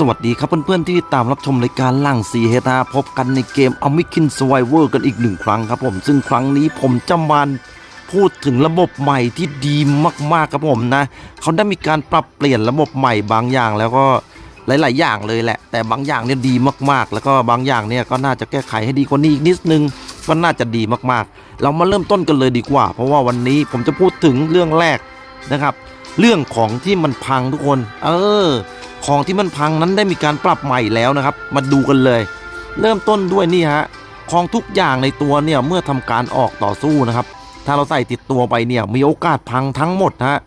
สวัสดีครับเพื่อนๆที่ตามรับชมรายการล่างซีเฮตาพบกันในเกมอ m มิคินสไวเวอร์กันอีกหนึ่งครั้งครับผม ซึ่งครั้งนี้ผมจะมาพูดถึงระบบใหม่ที่ดีมากๆครับผมนะ เขาได้มีการปรับเปลี่ยนระบบใหม่บางอย่างแล้วก็หลาย ๆ อย่างเลยแหละ แต่บางอย่างเนี่ยดีมากๆ แล้วก็บางอย่างเนี่ยก็น่าจะแก้ไขให้ดีกว่านี้อีกนิดนึงก็น่าจะดีมากๆ เรามาเริ่มต้นกันเลยดีกว่า เพราะว่าวันนี้ผมจะพูดถึงเรื่องแรกนะครับ เรื่องของที่มันพังทุกคน เออ ของที่มันพังนั้นได้มีการปรับใหม่แล้วนะครับ มาดูกันเลย เริ่มต้นด้วยนี่ฮะของทุกอย่างในตัวเนี่ยเมื่อทำการออกต่อสู้นะครับ ถ้าเราใส่ติดตัวไปเนี่ยมีโอกาสพังทั้งหมดฮะ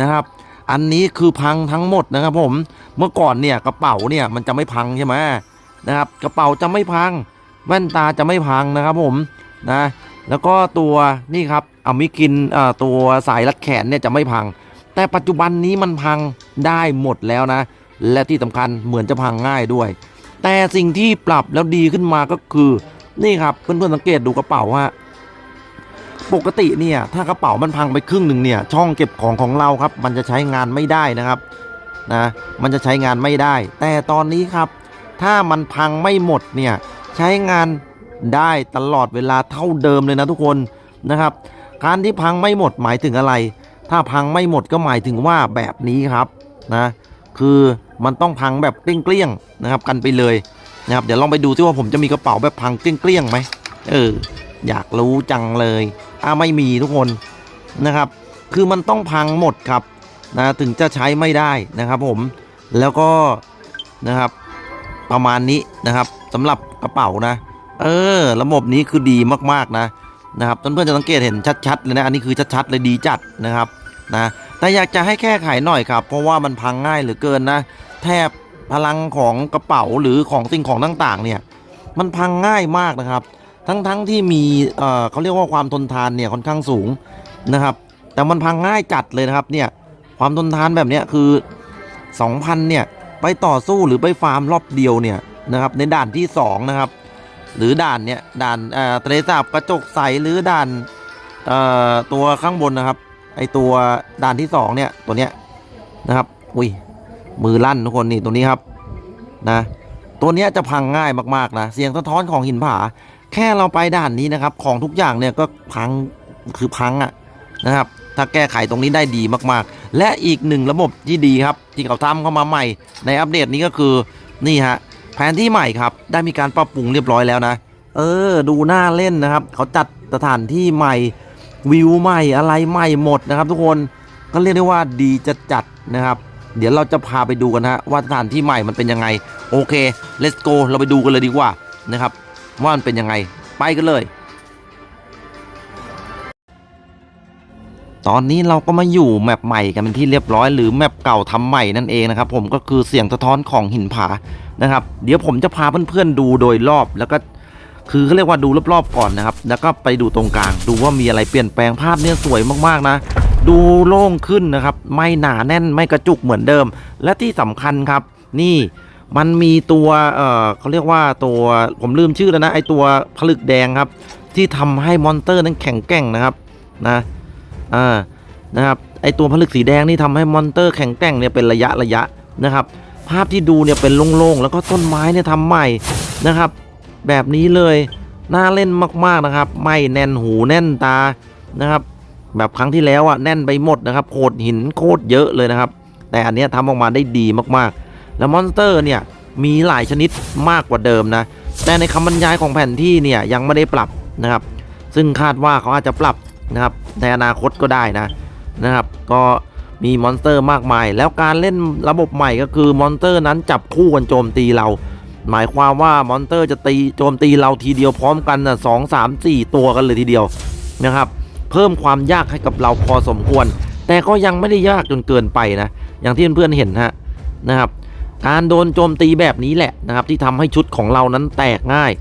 นะครับ อันนี้คือพังทั้งหมดนะครับ ผมเมื่อก่อนเนี่ยกระเป๋าเนี่ยมันจะไม่พังใช่ไหมนะครับกระเป๋าจะไม่พัง แว่นตาจะไม่พังนะครับผมนะแล้วก็ตัวนี่ครับอามิกินอ่าตัวสายรัดแขนเนี่ยจะไม่พัง แต่ปัจจุบันนี้มันพังได้หมดแล้วนะ และที่สำคัญเหมือนจะพังง่ายด้วย แต่สิ่งที่ปรับแล้วดีขึ้นมาก็คือนี่ครับเพื่อนๆสังเกตดูกระเป๋าว่าปกติเนี่ยถ้ากระเป๋ามันพังไปครึ่งหนึ่งเนี่ยช่องเก็บของของเราครับ มันจะใช้งานไม่ได้นะครับนะมันจะใช้งานไม่ได้ แต่ตอนนี้ครับ ถ้ามันพังไม่หมดเนี่ยใช้งานได้ตลอดเวลาเท่าเดิมเลยนะทุกคนนะครับ การที่พังไม่หมดหมายถึงอะไร ถ้าพังไม่หมดก็หมายถึงว่าแบบนี้ครับนะ คือมันต้องพังแบบเกลี้ยงๆนะครับกันไปเลยนะครับเดี๋ยวลองไปดูซิว่าผมจะมีกระเป๋าแบบพังเกลี้ยงๆไหมเอออยากรู้จังเลยอ่าไม่มีทุกคนนะครับ คือมันต้องพังหมดครับนะถึงจะใช้ไม่ได้นะครับ ผมแล้วก็นะครับ ประมาณนี้นะครับสำหรับกระเป๋านะ เออ ระบบนี้คือดีมากๆนะนะครับเพื่อนๆจะสังเกตเห็นชัดๆเลยนะอันนี้คือชัดๆเลยดีจัดนะครับนะ แต่อยากจะให้แก้ไขหน่อยครับ เพราะว่ามันพังง่ายเหลือเกินนะ แทบพลังของกระเป๋าหรือของสิ่งของต่างๆ เนี่ยมันพังง่ายมากนะครับ ทั้งๆทที่มีเอ่อเขาเรียกว่าความทนทานเนี่ยค่อนข้างสูงนะครับ แต่มันพังง่ายจัดเลยนะครับเนี่ยความทนทานแบบเนี้ยคือ 2,000เนี่ยไปต่อสู้หรือไปฟาร์มรอบเดียวเนี่ยนะครับในด่านที่2นะครับหรือด่านเนี่ยด่านเอ่อทะเลสาบกระจกใสหรือด่านเอ่อตัวข้างบนนะครับ ไอตัวด่านที่สองเนี่ยตัวเนี้ยนะครับอุ้ยมือลั่นทุกคนนี่ตัวนี้ครับนะตัวเนี้ยจะพังง่ายมากๆนะเสียงสะท้อนของหินผา แค่เราไปด่านนี้นะครับ ของทุกอย่างเนี่ยก็พังคือพังอะนะครับ ถ้าแก้ไขตรงนี้ได้ดีมากๆ และอีกหนึ่งระบบที่ดีครับ ที่เขาทำเข้ามาใหม่ ในอัปเดตนี้ก็คือนี่ฮะแผนที่ใหม่ครับ ได้มีการปรับปรุงเรียบร้อยแล้วนะ เออ ดูน่าเล่นนะครับ เขาจัดสถานที่ใหม่ วิวใหม่อะไรใหม่หมดนะครับ ทุกคนก็เรียกได้ว่าดีจะจัดนะครับ เดี๋ยวเราจะพาไปดูกันฮะว่าสถานที่ใหม่มันเป็นยังไง โอเค let's go เราไปดูกันเลยดีกว่านะครับ ว่ามันเป็นยังไงไปกันเลย ตอนนี้เราก็มาอยู่แมปใหม่กันเป็นที่เรียบร้อยหรือแมปเก่าทำใหม่นั่นเองนะครับ ผมก็คือเสียงสะท้อนของหินผานะครับ เดี๋ยวผมจะพาเพื่อนๆดูโดยรอบแล้วก็ คือเขาเรียกว่าดูรอบๆก่อนนะครับ แล้วก็ไปดูตรงกลาง ดูว่ามีอะไรเปลี่ยนแปลงภาพเนี่ยสวยมากๆนะ ดูโล่งขึ้นนะครับ ไม่หนาแน่นไม่กระจุกเหมือนเดิม และที่สำคัญครับ นี่มันมีตัวเอ่อเขาเรียกว่าตัวผมลืมชื่อแล้วนะไอตัวผลึกแดงครับ ที่ทำให้มอนเตอร์นั้นแข็งแกร่งนะครับนะอ่านะครับไอตัวผลึกสีแดงนี่ทำให้มอนเตอร์แข็งแกร่งเนี่ยเป็นระยะระยะนะครับ ภาพที่ดูเนี่ยเป็นโล่งๆแล้วก็ต้นไม้เนี่ยทำใหม่นะครับ แบบนี้เลย น่าเล่นมากๆนะครับ ไม่แน่นหูแน่นตานะครับ แบบครั้งที่แล้วอะแน่นไปหมดนะครับโขดหินโคตรเยอะเลยนะครับ แต่อันนี้ทำออกมาได้ดีมากๆ แล้วมอนสเตอร์เนี่ยมีหลายชนิดมากกว่าเดิมนะ แต่ในคำบรรยายของแผนที่เนี่ยยังไม่ได้ปรับนะครับ ซึ่งคาดว่าเขาอาจจะปรับนะครับในอนาคตก็ได้นะนะครับ ก็มีมอนสเตอร์มากมาย แล้วการเล่นระบบใหม่ก็คือมอนสเตอร์นั้นจับคู่กันโจมตีเรา หมายความว่ามอนเตอร์จะตีโจมตีเราทีเดียวพร้อมกันนะสองสามสี่ตัวกันเลยทีเดียวนะครับ เพิ่มความยากให้กับเราพอสมควร แต่ก็ยังไม่ได้ยากจนเกินไปนะ อย่างที่เพื่อนๆเห็นฮะนะครับ การโดนโจมตีแบบนี้แหละนะครับ ที่ทำให้ชุดของเรานั้นแตกง่าย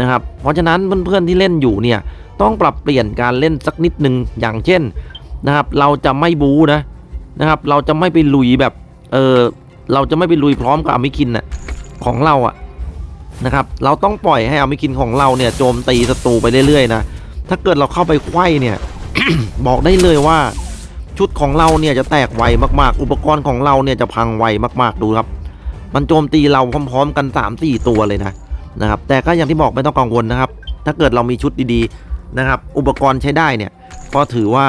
นะครับ เพราะฉะนั้นเพื่อนๆที่เล่นอยู่เนี่ยต้องปรับเปลี่ยนการเล่นสักนิดหนึ่งอย่างเช่นนะครับ เราจะไม่บูนะนะครับ เราจะไม่ไปลุยแบบเออเราจะไม่ไปลุยพร้อมกับอมิคินน่ะของเราอะ นะครับเราต้องปล่อยให้อามิคินของเราเนี่ยโจมตีศัตรูไปเรื่อยๆนะถ้าเกิดเราเข้าไปไขว้เนี่ย บอกได้เลยว่า ชุดของเราเนี่ยจะแตกไวมากๆ อุปกรณ์ของเราเนี่ยจะพังไวมากๆดูครับ มันโจมตีเราพร้อม ๆ กัน 3 4 ตัวเลยนะนะครับแต่ก็อย่างที่บอกไม่ต้องกังวลนะครับ ถ้าเกิดเรามีชุดดีๆนะครับ อุปกรณ์ใช้ได้เนี่ยก็ถือว่า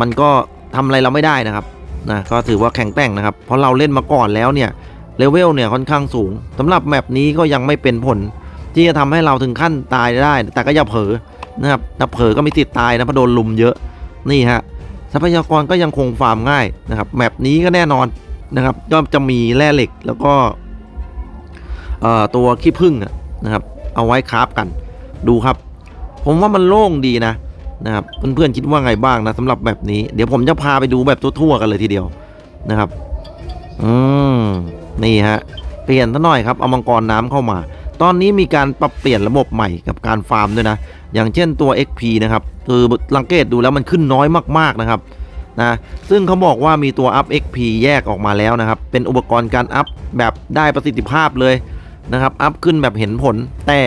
มันก็ทำอะไรเราไม่ได้นะครับนะก็ถือว่าแข็งแกร่งนะครับ เพราะเราเล่นมาก่อนแล้วเนี่ย เลเวลเนี่ยค่อนข้างสูงสำหรับแมปนี้ก็ยังไม่เป็นผล ที่จะทำให้เราถึงขั้นตายได้ แต่ก็อย่าเผลอนะครับถ้าเผลอก็มีติดตายนะเพราะโดนลุมเยอะนี่ฮะทรัพยากรก็ยังคงฟาร์มง่ายนะครับแมปนี้ก็แน่นอนนะครับก็จะมีแร่เหล็กแล้วก็เอ่อตัวขี้ผึ้งนะครับเอาไว้คราฟกันดูครับ ผมว่ามันโล่งดีนะนะครับเพื่อนๆคิดว่าไงบ้างนะสำหรับแบบนี้ เดี๋ยวผมจะพาไปดูแบบทั่วๆกันเลยทีเดียวนะครับ อืม นี่ฮะเปลี่ยนซะหน่อยครับเอามังกรน้ำเข้ามา ตอนนี้มีการปรับเปลี่ยนระบบใหม่กับการฟาร์มด้วยนะ อย่างเช่นตัว XP นะครับคือลังเกตดูแล้วมันขึ้นน้อยมากๆนะครับนะซึ่งเขาบอกว่ามีตัวอัพ XP แยกออกมาแล้วนะครับ เป็นอุปกรณ์การอัพแบบได้ประสิทธิภาพเลยนะครับอัพขึ้นแบบเห็นผลแต่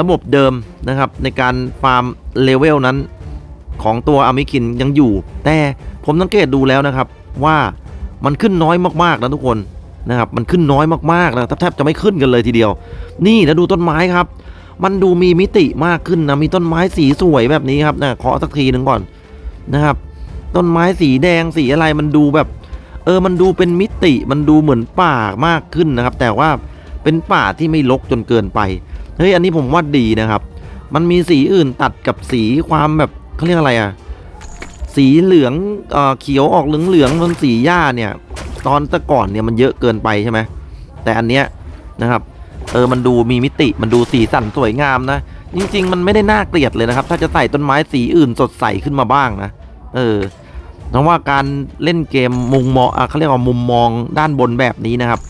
ระบบเดิมนะครับในการฟาร์มเลเวลนั้น ของตัวอามิคินยังอยู่ แต่ผมสังเกตดูแล้วนะครับว่ามันขึ้นน้อยมากๆนะทุกคน นะครับมันขึ้นน้อยมากๆนะแทบจะไม่ขึ้นกันเลยทีเดียว นี่แล้วดูต้นไม้ครับ มันดูมีมิติมากขึ้นนะมีต้นไม้สีสวยแบบนี้ครับนะเคาะสักทีหนึ่งก่อนนะครับ ต้นไม้สีแดงสีอะไรมันดูแบบ เออมันดูเป็นมิติมันดูเหมือนป่ามากขึ้นนะครับ แต่ว่าเป็นป่าที่ไม่รกจนเกินไปเฮ้ยอันนี้ผมว่าดีนะครับ มันมีสีอื่นตัดกับสีความแบบเขาเรียกอะไรอะสีเหลืองเอ่อเขียวออกเหลืองเหลืองๆมันสีหญ้าเนี่ย ตอนแต่ก่อนเนี่ยมันเยอะเกินไปใช่ไหมแต่อันเนี้ยนะครับเออมันดูมีมิติมันดูสีสันสวยงามนะ จริง ๆ มันไม่ได้น่าเกลียดเลยนะครับ ถ้าจะใส่ต้นไม้สีอื่นสดใสขึ้นมาบ้างนะเออเพราะว่าการเล่นเกมมุมมองอะเขาเรียกว่ามุมมองด้านบนแบบนี้นะครับ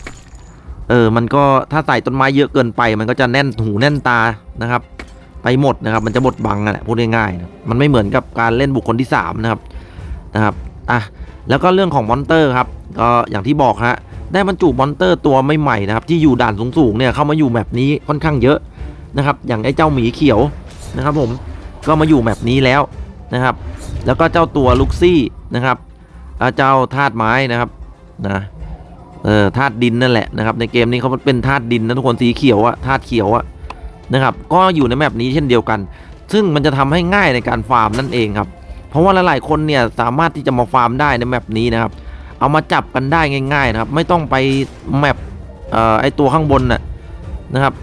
เออมันก็ถ้าใส่ต้นไม้เยอะเกินไป มันก็จะแน่นหูแน่นตานะครับ ไปหมดนะครับ มันจะบดบังนั่นแหละพูดง่ายๆนะมันไม่เหมือนกับการเล่นบุคคลที่สามนะครับนะครับอะแล้วก็เรื่องของมอนเตอร์ครับ ก็อย่างที่บอกฮะได้บรรจุมอนเตอร์ตัวใหม่ๆนะครับที่อยู่ด่านสูงๆเนี่ยเข้ามาอยู่แมปนี้ค่อนข้างเยอะนะครับอย่างไอ้เจ้าหมีเขียวนะครับผมก็มาอยู่แมปนี้แล้วนะครับ แล้วก็เจ้าตัวลุกซี่นะครับเจ้าธาตุไม้นะครับนะเออธาตุดินนั่นแหละนะครับในเกมนี้เขาเป็นธาตุดินนะทุกคนสีเขียวอะธาตุเขียวอะนะครับก็อยู่ในแมปนี้เช่นเดียวกัน ซึ่งมันจะทำให้ง่ายในการฟาร์มนั่นเองครับเพราะว่าหลายๆคนเนี่ยสามารถที่จะมาฟาร์มได้ในแมปนี้นะครับ เอามาจับกันได้ง่ายๆนะครับ ไม่ต้องไปแมปอไอตัวข้างบนน่ะนะครับ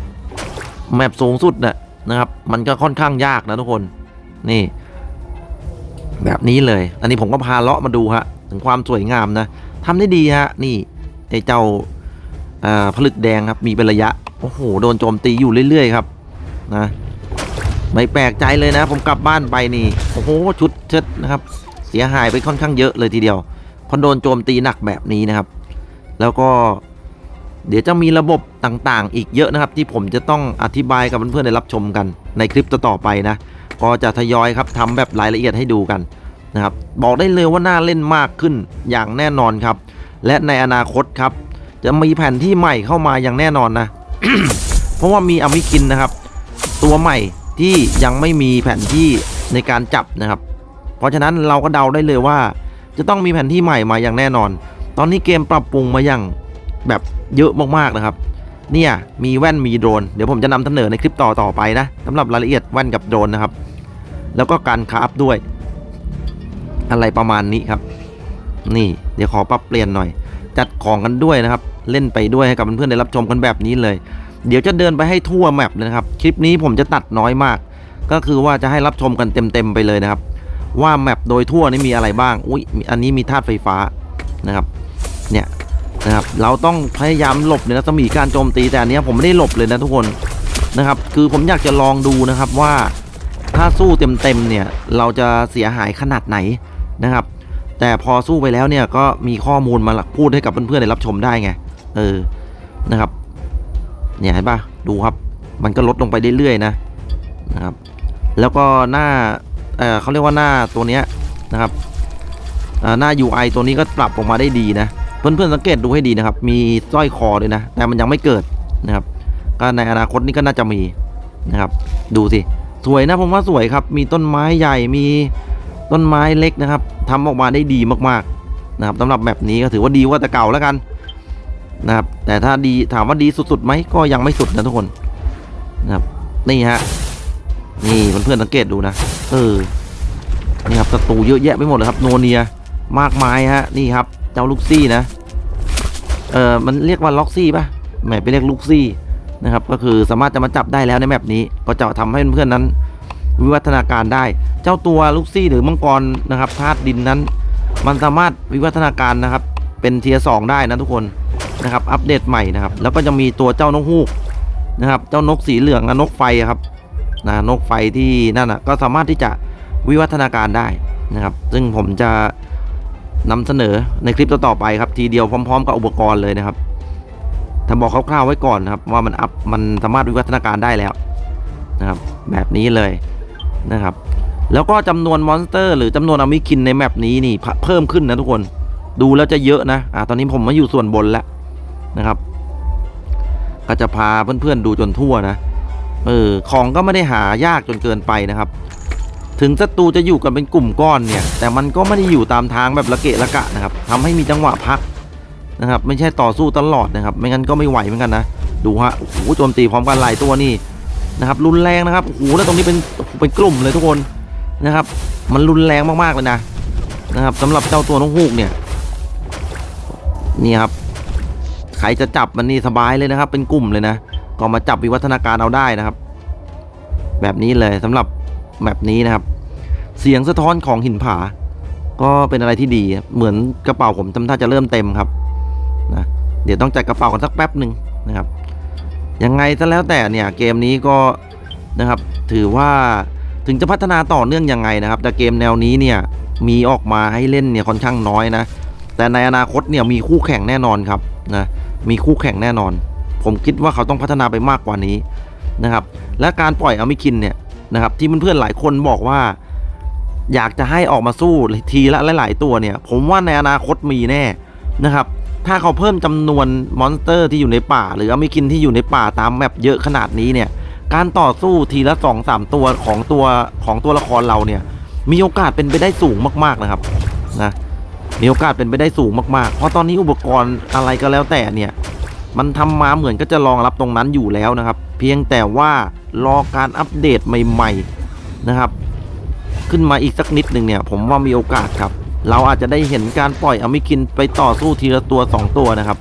แมปสูงสุดน่ะนะครับ มันก็ค่อนข้างยากนะทุกคนนี่ แบบนี้เลย อันนี้ผมก็พาเลาะมาดูฮะถึงความสวยงามนะทำได้ดีฮะนี่ไอเจ้าผลึกแดงครับมีเป็นระยะโอ้โหโดนโจมตีอยู่เรื่อยๆครับนะไม่แปลกใจเลยนะ ผมกลับบ้านไปนี่ โอ้โหชุดเชิดนะครับ เสียหายไปค่อนข้างเยอะเลยทีเดียว พราะโดนโจมตีหนักแบบนี้นะครับ แล้วก็เดี๋ยวจะมีระบบต่างๆ อีกเยอะนะครับ ที่ผมจะต้องอธิบายกับเพื่อนๆได้รับชมกันในคลิปต่อๆไปนะ ก็จะทยอยครับทำแบบรายละเอียดให้ดูกันนะครับ บอกได้เลยว่าน่าเล่นมากขึ้นอย่างแน่นอนครับ และในอนาคตครับ จะมีแผ่นที่ใหม่เข้ามาอย่างแน่นอนนะ เพราะว่ามีอมิกินนะครับ ตัวใหม่ที่ยังไม่มีแผ่นที่ในการจับนะครับ เพราะฉะนั้นเราก็เดาได้เลยว่า จะต้องมีแผนที่ใหม่มาอย่างแน่นอน ตอนนี้เกมปรับปรุงมาอย่างแบบเยอะมากๆนะครับ เนี่ยมีแว่นมีโดรน เดี๋ยวผมจะนำเสนอในคลิปต่อต่อไปนะสำหรับรายละเอียดแว่นกับโดรนนะครับ แล้วก็การคราฟด้วย อะไรประมาณนี้ครับ นี่เดี๋ยวขอปรับเปลี่ยนหน่อย จัดของกันด้วยนะครับ เล่นไปด้วยให้กับเพื่อนๆได้รับชมกันแบบนี้เลย เดี๋ยวจะเดินไปให้ทั่วแมปเลยนะครับ คลิปนี้ผมจะตัดน้อยมาก ก็คือว่าจะให้รับชมกันเต็มๆไปเลยนะครับ ว่าแมปโดยทั่วนี่มีอะไรบ้าง อุ้ยอันนี้มีธาตุไฟฟ้านะครับ เนี่ยนะครับ เราต้องพยายามหลบเนี่ยนะจะมีการโจมตีแต่อันนี้ผมไม่ได้หลบเลยนะทุกคนนะครับ คือผมอยากจะลองดูนะครับว่าถ้าสู้เต็มๆเนี่ยเราจะเสียหายขนาดไหนนะครับ แต่พอสู้ไปแล้วเนี่ยก็มีข้อมูลมาพูดให้กับเพื่อนๆได้รับชมได้ไง เออนะครับ เนี่ยเห็นปะดูครับ มันก็ลดลงไปเรื่อยๆนะนะครับ แล้วก็หน้า เออเขาเรียกว่าหน้าตัวเนี้ยนะครับหน้า UI ตัวนี้ก็ปรับออกมาได้ดีนะ เพื่อนๆสังเกตดูให้ดีนะครับ มีสร้อยคอด้วยนะ แต่มันยังไม่เกิดนะครับ ก็ในอนาคตนี้ก็น่าจะมีนะครับ ดูสิ สวยนะผมว่าสวยครับ มีต้นไม้ใหญ่ มีต้นไม้เล็กนะครับทำออกมาได้ดีมากๆนะครับสำหรับแบบนี้ก็ถือว่าดีกว่าแต่เก่าแล้วกันนะครับ แต่ถ้าดีถามว่าดีสุดๆไหมก็ยังไม่สุดนะทุกคนนะครับ นี่ฮะ นี่เพื่อนๆสังเกตดูนะ เออนี่ครับศัตรูเยอะแยะไปหมดเลยครับโนเนียมากมายฮะนี่ครับ เจ้าลูกซี่นะเออมันเรียกว่าล็อกซี่ปะแหมไปเรียกลูกซี่นะครับ ก็คือสามารถจะมาจับได้แล้วในแมปนี้ ก็จะทำให้เพื่อนๆนั้น วิวัฒนาการได้ เจ้าตัวลูกซี่หรือมังกรนะครับธาตุดินนั้น มันสามารถวิวัฒนาการนะครับ เป็นเทียสองได้นะทุกคนนะครับ อัปเดตใหม่นะครับ แล้วก็จะมีตัวเจ้านกฮูกนะครับ เจ้านกสีเหลืองนะนกไฟครับ นะนกไฟที่นั่นอะก็สามารถที่จะวิวัฒนาการได้นะครับ ซึ่งผมจะนำเสนอในคลิปต่อๆไปครับ ทีเดียวพร้อม ๆ กับอุปกรณ์เลยนะครับถ้าบอกคร่าวๆไว้ก่อนนะครับ ว่ามันอัพมันสามารถวิวัฒนาการได้แล้วนะครับ แบบนี้เลยนะครับ แล้วก็จำนวนมอนสเตอร์ หรือจำนวนอมิคินในแมปนี้นี่เพิ่มขึ้นนะทุกคนดูแล้วจะเยอะนะอ่าตอนนี้ผมมาอยู่ส่วนบนแล้วนะครับ ก็จะพาเพื่อนๆดูจนทั่วนะ เออของก็ไม่ได้หายากจนเกินไปนะครับ ถึงศัตรูจะอยู่กันเป็นกลุ่มก้อนเนี่ย แต่มันก็ไม่ได้อยู่ตามทางแบบละเกะละกะนะครับทำให้มีจังหวะพักนะครับ ไม่ใช่ต่อสู้ตลอดนะครับ ไม่งั้นก็ไม่ไหวเหมือนกันนะดูฮะโอ้โหโจมตีพร้อมกันหลายตัวนี่นะครับ รุนแรงนะครับโอ้โหแล้วตรงนี้เป็นเป็นกลุ่มเลยทุกคนนะครับ มันรุนแรงมากๆเลยนะนะครับสำหรับเจ้าตัวนกฮูกเนี่ยนี่ครับใครจะจับมันนี่สบายเลยนะครับ เป็นกลุ่มเลยนะ ก็มาจับวิวัฒนาการเอาได้นะครับ แบบนี้เลยสำหรับแบบนี้นะครับ เสียงสะท้อนของหินผา ก็เป็นอะไรที่ดีเหมือนกระเป๋าผมทำท่าจะเริ่มเต็มครับนะเดี๋ยวต้องจัดกระเป๋ากันสักแป๊บหนึ่งนะครับยังไงซะแล้วแต่เนี่ยเกมนี้ก็นะครับถือว่าถึงจะพัฒนาต่อเนื่องยังไงนะครับ แต่เกมแนวนี้เนี่ยมีออกมาให้เล่นเนี่ยค่อนข้างน้อยนะ แต่ในอนาคตเนี่ยมีคู่แข่งแน่นอนครับนะมีคู่แข่งแน่นอน ผมคิดว่าเขาต้องพัฒนาไปมากกว่านี้นะครับ และการปล่อยอมิคินเนี่ยนะครับ ที่เพื่อนๆหลายคนบอกว่า อยากจะให้ออกมาสู้ทีละหลาย ๆ ตัวเนี่ย ผมว่าในอนาคตมีแน่นะครับ ถ้าเขาเพิ่มจำนวนมอนสเตอร์ที่อยู่ในป่า หรืออมิคินที่อยู่ในป่าตามแมปเยอะขนาดนี้เนี่ยการต่อสู้ทีละสองสามตัวของตัวของตัวละครเราเนี่ย มีโอกาสเป็นไปได้สูงมาก ๆนะครับนะมีโอกาสเป็นไปได้สูงมากๆ เพราะตอนนี้อุปกรณ์อะไรก็แล้วแต่เนี่ย มันทำมาเหมือนก็จะรองรับตรงนั้นอยู่แล้วนะครับ เพียงแต่ว่ารอการอัปเดตใหม่ๆนะครับ ขึ้นมาอีกสักนิดหนึ่งเนี่ย ผมว่ามีโอกาสครับ เราอาจจะได้เห็นการปล่อยอมิคินไปต่อสู้ทีละตัวสองตัวนะครับ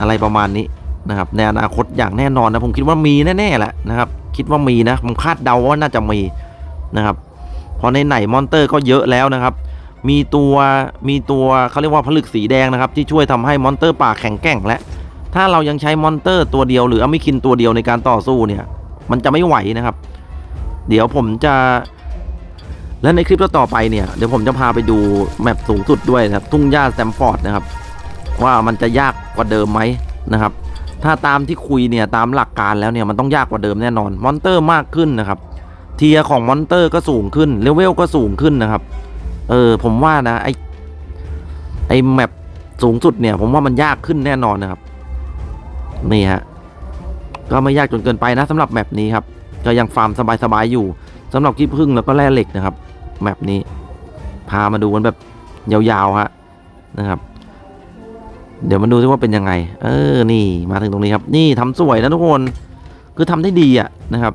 อะไรประมาณนี้นะครับในอนาคตอย่างแน่นอนนะผมคิดว่ามีแน่ๆแหละนะครับ คิดว่ามีนะผมคาดเดาว่าน่าจะมีนะครับเพราะในไหนมอนเตอร์ก็เยอะแล้วนะครับ มีตัวมีตัวเขาเรียกว่าผลึกสีแดงนะครับ ที่ช่วยทำให้มอนเตอร์ป่าแข็งแกร่งและ ถ้าเรายังใช้มอนเตอร์ตัวเดียวหรืออมิคินตัวเดียวในการต่อสู้เนี่ย มันจะไม่ไหวนะครับ เดี๋ยวผมจะ และในคลิปต่อไปเนี่ยเดี๋ยวผมจะพาไปดูแมปสูงสุดด้วยนะครับ ทุ่งหญ้าแซมฟอร์ดนะครับ ว่ามันจะยากกว่าเดิมไหมนะครับ ถ้าตามที่คุยเนี่ยตามหลักการแล้วเนี่ยมันต้องยากกว่าเดิมแน่นอนมอนเตอร์มากขึ้นนะครับ เทียของมอนเตอร์ก็สูงขึ้นเลเวลก็สูงขึ้นนะครับ เออ ผมว่านะ ไอไอแมปสูงสุดเนี่ย ผมว่ามันยากขึ้นแน่นอนนะครับ นี่ฮะ ก็ไม่ยากจนเกินไปนะสำหรับแมปนี้ครับ ก็ยังฟาร์มสบายๆอยู่สำหรับขี้ผึ้งแล้วก็แร่เหล็กนะครับ แมปนี้ พามาดูกันแบบยาวๆฮะนะครับ เดี๋ยวมาดูซิว่าเป็นยังไง เออ นี่มาถึงตรงนี้ครับ นี่ทำสวยนะทุกคน คือทำได้ดีอะนะครับ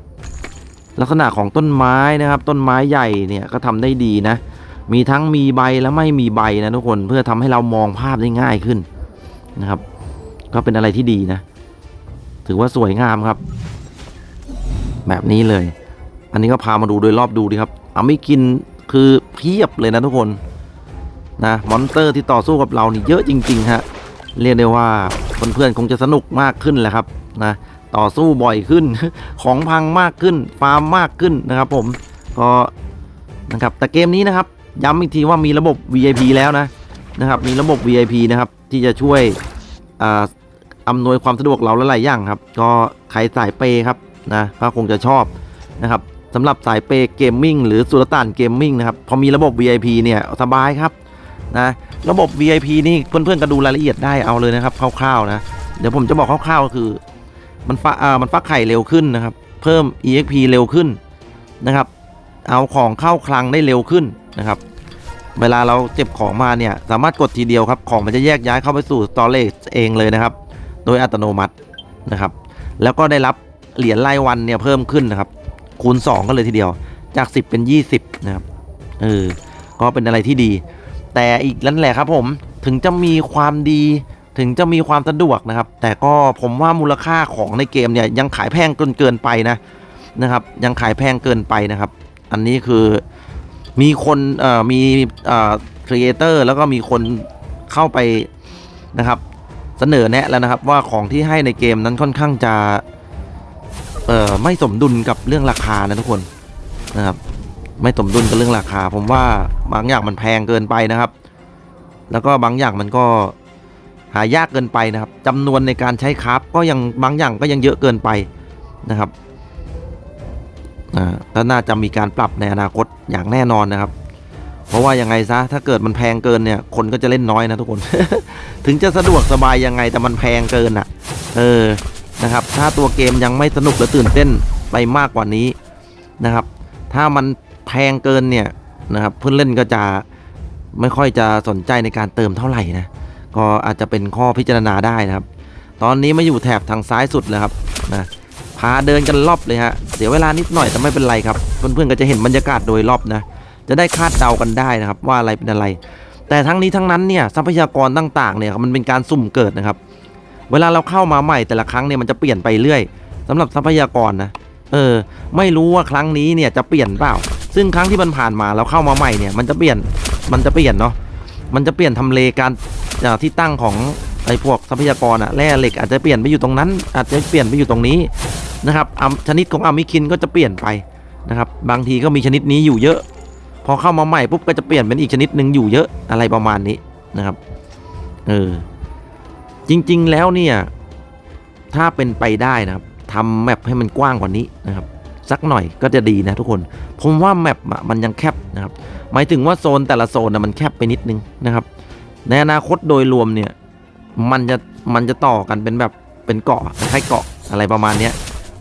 ลักษณะของต้นไม้นะครับ ต้นไม้ใหญ่เนี่ยก็ทำได้ดีนะ มีทั้งมีใบและไม่มีใบนะทุกคนเพื่อทำให้เรามองภาพได้ง่ายขึ้นนะครับ ก็เป็นอะไรที่ดีนะ ถือว่าสวยงามครับ แบบนี้เลย อันนี้ก็พามาดูโดยรอบดูดีครับเอาไม่กินคือเพียบเลยนะทุกคนนะมอนสเตอร์ที่ต่อสู้กับเรานี่เยอะจริง ๆ ฮะ เรียกได้ว่าเพื่อนๆคงจะสนุกมากขึ้นแหละครับนะต่อสู้บ่อยขึ้น ของพังมากขึ้นฟาร์มมากขึ้นนะครับ ผมก็นะครับแต่เกมนี้นะครับ ย้ำอีกทีว่ามีระบบ VIP แล้วนะนะครับมีระบบ VIP นะครับที่จะช่วยอ่าอำนวยความสะดวกเราหลายๆอย่างครับ ก็ใครสายเปย์ครับนะก็คงจะชอบนะครับสำหรับสายเปย์เกมมิ่งหรือสุลต่านเกมมิ่งนะครับพอมีระบบ VIP เนี่ยสบายครับนะระบบ VIP นี่เพื่อนๆก็ดูรายละเอียดได้เอาเลยนะครับคร่าวๆนะเดี๋ยวผมจะบอกคร่าวๆก็คือ มันฟักอ่ามันฟักไข่เร็วขึ้นนะครับ เพิ่ม EXP เร็วขึ้นนะครับ เอาของเข้าคลังได้เร็วขึ้น นะครับ เวลาเราเก็บของมาเนี่ย สามารถกดทีเดียวครับ ของมันจะแยกย้ายเข้าไปสู่สตอเรจเองเลยนะครับ โดยอัตโนมัตินะครับ แล้วก็ได้รับเหรียญรายวันเนี่ยเพิ่มขึ้นนะครับ คูณ 2 ก็เลยทีเดียว จาก 10 เป็น 20 นะครับ เออ ก็เป็นอะไรที่ดี แต่อีกนั่นแหละครับผม ถึงจะมีความดี ถึงจะมีความสะดวกนะครับ แต่ก็ผมว่ามูลค่าของในเกมเนี่ยยังขายแพงเกินเกินไปนะ นะครับ ยังขายแพงเกินไปนะครับ อันนี้คือ มีคนเอ่อมีเอ่อครีเอเตอร์แล้วก็มีคนเข้าไปนะครับเสนอแนะแล้วนะครับว่าของที่ให้ในเกมนั้นค่อนข้างจะเอ่อไม่สมดุลกับเรื่องราคานะทุกคนนะครับ ไม่สมดุลกับเรื่องราคา ผมว่าบางอย่างมันแพงเกินไปนะครับ แล้วก็บางอย่างมันก็หายากเกินไปนะครับจำนวนในการใช้คราฟก็ยังบางอย่างก็ยังเยอะเกินไปนะครับ อ่าก็น่าจะมีการปรับในอนาคตอย่างแน่นอนนะครับ เพราะว่ายังไงซะถ้าเกิดมันแพงเกินเนี่ยคนก็จะเล่นน้อยนะทุกคน ถึงจะสะดวกสบายยังไงแต่มันแพงเกินอะ เออนะครับ ถ้าตัวเกมยังไม่สนุกและตื่นเต้นไปมากกว่านี้นะครับ ถ้ามันแพงเกินเนี่ยนะครับเพื่อนเล่นก็จะไม่ค่อยจะสนใจในการเติมเท่าไหร่นะก็อาจจะเป็นข้อพิจารณาได้นะครับ ตอนนี้มาอยู่แถบทางซ้ายสุดเลยครับนะ พาเดินกันรอบเลยฮะ เสียเวลานิดหน่อยแต่ไม่เป็นไรครับ เพื่อนๆก็จะเห็นบรรยากาศโดยรอบนะ จะได้คาดเดากันได้นะครับ ว่าอะไรเป็นอะไร แต่ทั้งนี้ทั้งนั้นเนี่ยทรัพยากรต่างๆเนี่ยมันเป็นการสุ่มเกิดนะครับ เวลาเราเข้ามาใหม่แต่ละครั้งเนี่ยมันจะเปลี่ยนไปเรื่อยสำหรับทรัพยากรนะ เออ ไม่รู้ว่าครั้งนี้เนี่ยจะเปลี่ยนเปล่า ซึ่งครั้งที่มันผ่านมาเราเข้ามาใหม่เนี่ยมันจะเปลี่ยน มันจะเปลี่ยนเนาะ มันจะเปลี่ยนทำเลการอ่าที่ตั้งของ ไอ้พวกทรัพยากรอะแร่เหล็กอาจจะเปลี่ยนไปอยู่ตรงนั้น อาจจะเปลี่ยนไปอยู่ตรงนี้นะครับอ่าชนิดของอะมิคินก็จะเปลี่ยนไปนะครับบางทีก็มีชนิดนี้อยู่เยอะ พอเข้ามาใหม่ปุ๊บก็จะเปลี่ยนเป็นอีกชนิดหนึ่งอยู่เยอะอะไรประมาณนี้นะครับเออจริง ๆ แล้วเนี่ยถ้าเป็นไปได้นะครับทำแมปให้มันกว้างกว่านี้นะครับสักหน่อยก็จะดีนะทุกคน ผมว่าแมปมันยังแคบนะครับหมายถึงว่าโซนแต่ละโซนนะมันแคบไปนิดนึงนะครับในอนาคตโดยรวมเนี่ย มันจะมันจะต่อกันเป็นแบบเป็นเกาะคล้เกาะอะไรประมาณนี้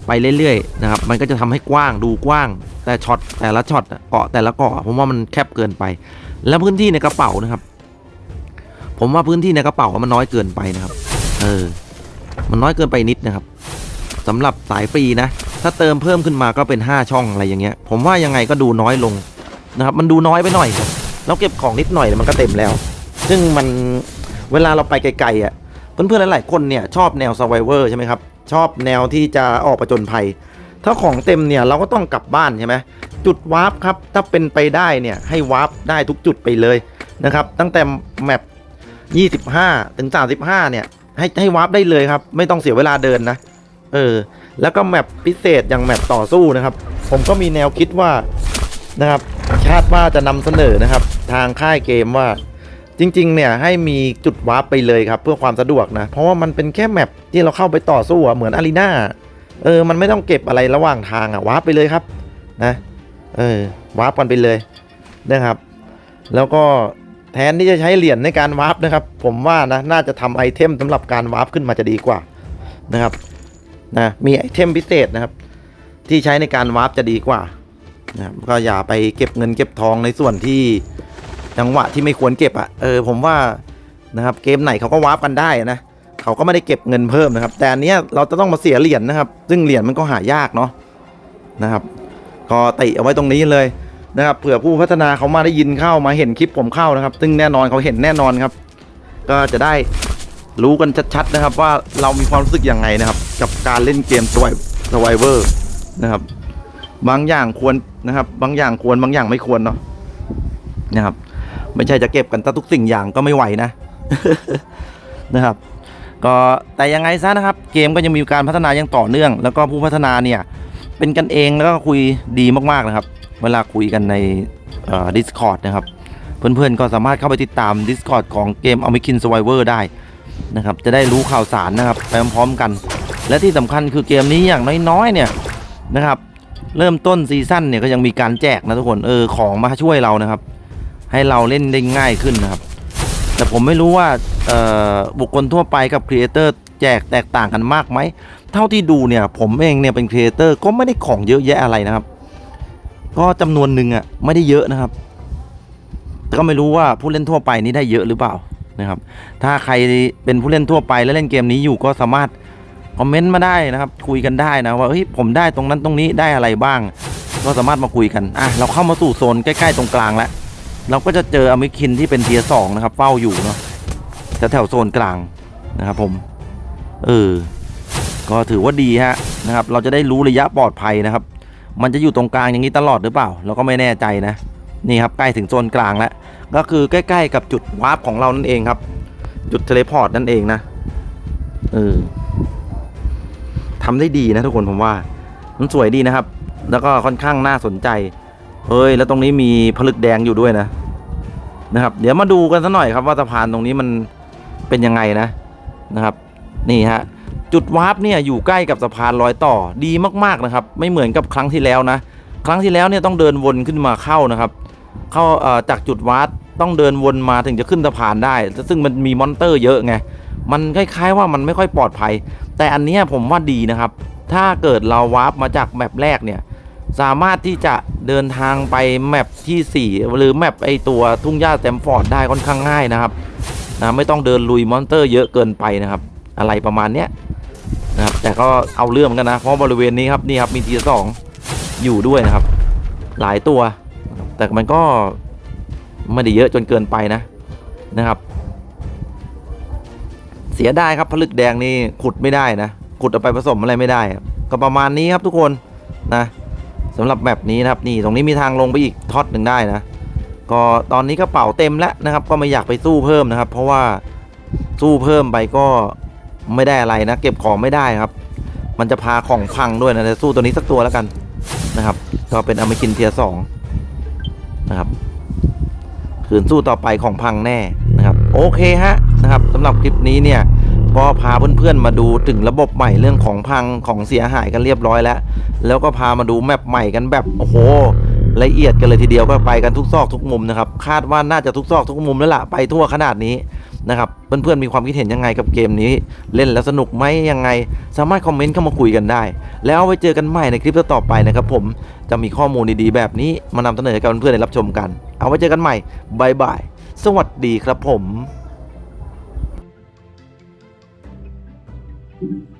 ไปเรื่อยๆนะครับ มันก็จะทำให้กว้างดูกว้าง แต่ช็อตแต่ละช็อตเกาะแต่ละเกาะผมว่ามันแคบเกินไป แล้วพื้นที่ในกระเป๋านะครับ ผมว่าพื้นที่ในกระเป๋ามันน้อยเกินไปนะครับ เออ มันน้อยเกินไปนิดนะครับสำหรับสายฟรีนะ ถ้าเติมเพิ่มขึ้นมาก็เป็น 5 ช่องอะไรอย่างเงี้ย ผมว่ายังไงก็ดูน้อยลงนะครับ มันดูน้อยไปหน่อยครับเราเก็บของนิดหน่อยมันก็เต็มแล้ว ซึ่งมัน เวลาเราไปไกลๆอะเพื่อนๆหลายๆคนเนี่ยชอบแนว s u r v i v o r ใช่ไหมครับ ชอบแนวที่จะออกประจนภัย ถ้าของเต็มเนี่ยเราก็ต้องกลับบ้านใช่ไหมจุดวาร์ปครับถ้าเป็นไปได้เนี่ยให้วาร์ปได้ทุกจุดไปเลยนะครับ ตั้งแต่แมป25 ถึง 35 เนี่ย ให้ให้วาร์ปได้เลยครับ ไม่ต้องเสียเวลาเดินนะ เออ แล้วก็แมปพิเศษอย่างแมปต่อสู้นะครับ ผมก็มีแนวคิดว่านะครับคาดว่าจะนำเสนอนะครับ ทางค่ายเกมว่า จริง ๆ เนี่ยให้มีจุดวาร์ปไปเลยครับ เพื่อความสะดวกนะ เพราะว่ามันเป็นแค่แมปที่เราเข้าไปต่อสู้เหมือนอารีนาเออ มันไม่ต้องเก็บอะไรระหว่างทางอะวาร์ปไปเลยครับนะเออวาร์ปกันไปเลยนะครับ แล้วก็แทนที่จะใช้เหรียญในการวาร์ปนะครับ ผมว่านะน่าจะทำไอเทมสำหรับการวาร์ปขึ้นมาจะดีกว่านะครับนะมีไอเทมพิเศษนะครับ ที่ใช้ในการวาร์ปจะดีกว่านะครับก็อย่าไปเก็บเงินเก็บทองในส่วนที่ จังหวะที่ไม่ควรเก็บอะ่ะเออผมว่านะครับเกมไหนเขาก็วาร์ปกันได้นะเขาก็ไม่ได้เก็บเงินเพิ่มนะครับ แต่อันเนี้ยเราจะต้องมาเสียเหรียญนะครับ ซึ่งเหรียญมันก็หายากเนาะนะครับ ก็ติเอาไว้ตรงนี้เลยนะครับเผื่อผู้พัฒนาเขามาได้ยินเข้ามาเห็นคลิปผมเข้านะครับ ซึ่งแน่นอนเขาเห็นแน่นอนครับ ก็จะได้รู้กันชัดๆนะครับ ว่าเรามีความรู้สึกยังไงนะครับ กับการเล่นเกมสไวเวอร์นะครับ บางอย่างควรนะครับ บางอย่างควรบางอย่างไม่ควรเนาะนะครับ ไม่ใช่จะเก็บกันทุกสิ่งอย่างก็ไม่ไหวนะนะครับ ก็แต่ยังไงซะนะครับ เกมก็ยังมีการพัฒนาอย่างต่อเนื่อง แล้วก็ผู้พัฒนาเนี่ย เป็นกันเองแล้วก็คุยดีมากๆนะครับ เวลาคุยกันใน Discord นะครับ เพื่อนๆก็สามารถเข้าไปติดตาม Discord ของเกม a m i k i n Survivor ได้นะครับ จะได้รู้ข่าวสารนะครับไปพร้อมๆกัน และที่สำคัญคือเกมนี้อย่างน้อยๆเนี่ยนะครับ เริ่มต้นซีซั่นเนี่ยก็ยังมีการแจกนะทุกคนเออของมาช่วยเรานะครับ ให้เราเล่นได้ง่ายขึ้นนะครับ แต่ผมไม่รู้ว่าบุคคลทั่วไปกับครีเอเตอร์แจกแตกต่างกันมากไหม เท่าที่ดูเนี่ยผมเองเนี่ยเป็นครีเอเตอร์ก็ไม่ได้ของเยอะแยะอะไรนะครับ ก็จำนวนหนึ่งอะ่ะไม่ได้เยอะนะครับแต่ก็ไม่รู้ว่าผู้เล่นทั่วไปนี้ได้เยอะหรือเปล่านะครับ ถ้าใครเป็นผู้เล่นทั่วไปแล้วเล่นเกมนี้อยู่ก็สามารถคอมเมนต์มาได้นะครับ คุยกันได้นะว่าเฮ้ยผมได้ตรงนั้นตรงนี้ได้อะไรบ้าง ก็สามารถมาคุยกันอะเราเข้ามาสู่โซนใกล้ ๆ ตรงกลางแล้ว เราก็จะเจออเมริคินที่เป็นเทียสองนะครับ เฝ้าอยู่เนาะแถวแถวโซนกลางนะครับผมเออก็ถือว่าดีฮะนะครับ เราจะได้รู้ระยะปลอดภัยนะครับ มันจะอยู่ตรงกลางอย่างนี้ตลอดหรือเปล่า เราก็ไม่แน่ใจนะนี่ครับใกล้ถึงโซนกลางแล้วก็คือใกล้ ๆ กับจุดวาร์ปของเรานั่นเองครับ จุดเทเลพอร์ตนั่นเองนะเออทำได้ดีนะทุกคนผมว่า มันสวยดีนะครับ แล้วก็ค่อนข้างน่าสนใจ เฮ้ย แล้วตรงนี้มีผลึกแดงอยู่ด้วยนะ นะครับ เดี๋ยวมาดูกันสักหน่อยครับว่าสะพานตรงนี้มันเป็นยังไงนะนะครับ นี่ฮะจุดวาร์ปเนี่ยอยู่ใกล้กับสะพานลอยต่อดีมากๆนะครับ ไม่เหมือนกับครั้งที่แล้วนะ ครั้งที่แล้วเนี่ยต้องเดินวนขึ้นมาเข้านะครับ เข้าเอ่อจากจุดวาร์ปต้องเดินวนมาถึงจะขึ้นสะพานได้ ซึ่งมันมีมอนเตอร์เยอะไงมันคล้ายๆว่ามันไม่ค่อยปลอดภัย แต่อันนี้ผมว่าดีนะครับ ถ้าเกิดเราวาร์ปมาจากแมปแรกเนี่ย สามารถที่จะเดินทางไปแมปทีสี่ 4 หรือแมปไอตัวทุ่งหญ้าแซมฟอร์ดได้ค่อนข้างง่ายนะครับนะไม่ต้องเดินลุยมอนสเตอร์เยอะเกินไปนะครับ อะไรประมาณเนี้ยนะครับแต่ก็เอาเรื่องเหมือนกันนะ เพราะบริเวณนี้ครับนี่ครับมีทีสองอยู่ด้วยนะครับ หลายตัว แต่มันก็ไม่ได้เยอะจนเกินไปนะนะครับ เสียไดายครับผลึกแดงนี่ขุดไม่ได้นะขุดเอาไปผสมอะไรไม่ได้ครับก็ประมาณนี้ครับทุกคนนะ สำหรับแบบนี้นะครับนี่ตรงนี้มีทางลงไปอีกท็อตหนึ่งได้นะ ก็ตอนนี้กระเป๋าเต็มแล้วนะครับ ก็ไม่อยากไปสู้เพิ่มนะครับ เพราะว่าสู้เพิ่มไปก็ไม่ได้อะไรนะ เก็บของไม่ได้ครับ มันจะพาของพังด้วยนะแต่สู้ตัวนี้สักตัวแล้วกันนะครับ ก็เป็นอเมริกันเทียสองนะครับขืนสู้ต่อไปของพังแน่นะครับ โอเคฮะนะครับสำหรับคลิปนี้เนี่ย ก็พาเพื่อนๆมาดูถึงระบบใหม่เรื่องของพังของเสียหายกันเรียบร้อยแล้ว แล้วก็พามาดูแมปใหม่กันแบบโอ้โหละเอียดกันเลยทีเดียวก็ไปกันทุกซอกทุกมุมนะครับคาดว่าน่าจะทุกซอกทุกมุมแล้วล่ะไปทั่วขนาดนี้นะครับเพื่อนๆมีความคิดเห็นยังไงกับเกมนี้ เล่นแล้วสนุกไหมยังไง สามารถคอมเมนต์เข้ามาคุยกันได้ แล้วไว้เจอกันใหม่ในคลิปต่อไปนะครับผมจะมีข้อมูลดีๆแบบนี้มานำเสนอให้กับเพื่อนๆได้รับชมกัน เอาไว้เจอกันใหม่บายบายสวัสดีครับผม Thank you.